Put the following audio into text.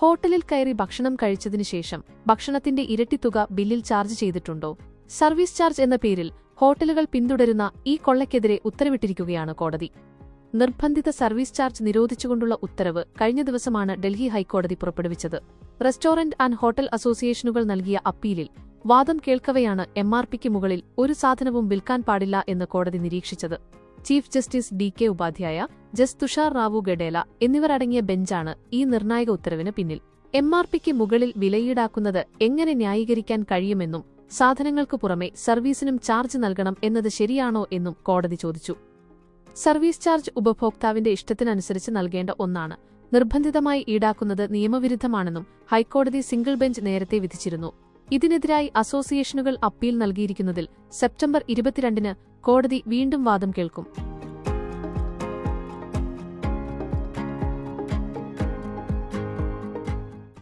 ഹോട്ടലിൽ കയറി ഭക്ഷണം കഴിച്ചതിനു ശേഷം ഭക്ഷണത്തിന്റെ ഇരട്ടി തുക ബില്ലിൽ ചാർജ് ചെയ്തിട്ടുണ്ടോ? സർവീസ് ചാർജ് എന്ന പേരിൽ ഹോട്ടലുകൾ പിന്തുടരുന്ന ഈ കൊള്ളയ്ക്കെതിരെ ഉത്തരവിട്ടിരിക്കുകയാണ് കോടതി. നിർബന്ധിത സർവീസ് ചാർജ് നിരോധിച്ചുകൊണ്ടുള്ള ഉത്തരവ് കഴിഞ്ഞ ദിവസമാണ് ഡൽഹി ഹൈക്കോടതി പുറപ്പെടുവിച്ചത്. റെസ്റ്റോറന്റ് ആൻഡ് ഹോട്ടൽ അസോസിയേഷനുകൾ നൽകിയ അപ്പീലിൽ വാദം കേൾക്കവെയാണ് എം ആർ പിക്ക് മുകളിൽ ഒരു സാധനവും വിൽക്കാൻ പാടില്ല എന്ന് കോടതി നിരീക്ഷിച്ചത്. Chief justice D K Upadhyaya ജസ് തുഷാർ റാവു ഗഡേല എന്നിവരടങ്ങിയ ബെഞ്ചാണ് ഈ നിർണായക ഉത്തരവിന് പിന്നിൽ. എം ആർ പിക്ക് മുകളിൽ വിലയീടാക്കുന്നത് എങ്ങനെ ന്യായീകരിക്കാൻ കഴിയുമെന്നും സാധനങ്ങൾക്കു പുറമെ സർവീസിനും ചാർജ് നൽകണം എന്നത് ശരിയാണോ എന്നും കോടതി ചോദിച്ചു. സർവീസ് ചാർജ് ഉപഭോക്താവിന്റെ ഇഷ്ടത്തിനനുസരിച്ച് നൽകേണ്ട ഒന്നാണ്. നിർബന്ധിതമായി ഈടാക്കുന്നത് നിയമവിരുദ്ധമാണെന്നും ഹൈക്കോടതി സിംഗിൾ ബെഞ്ച് നേരത്തെ വിധിച്ചിരുന്നു. ഇതിനെതിരായി അസോസിയേഷനുകൾ അപ്പീൽ നൽകിയിരിക്കുന്നതിൽ സെപ്റ്റംബർ ഇരുപത്തിരണ്ടിന് കോടതി വീണ്ടും വാദം കേൾക്കും.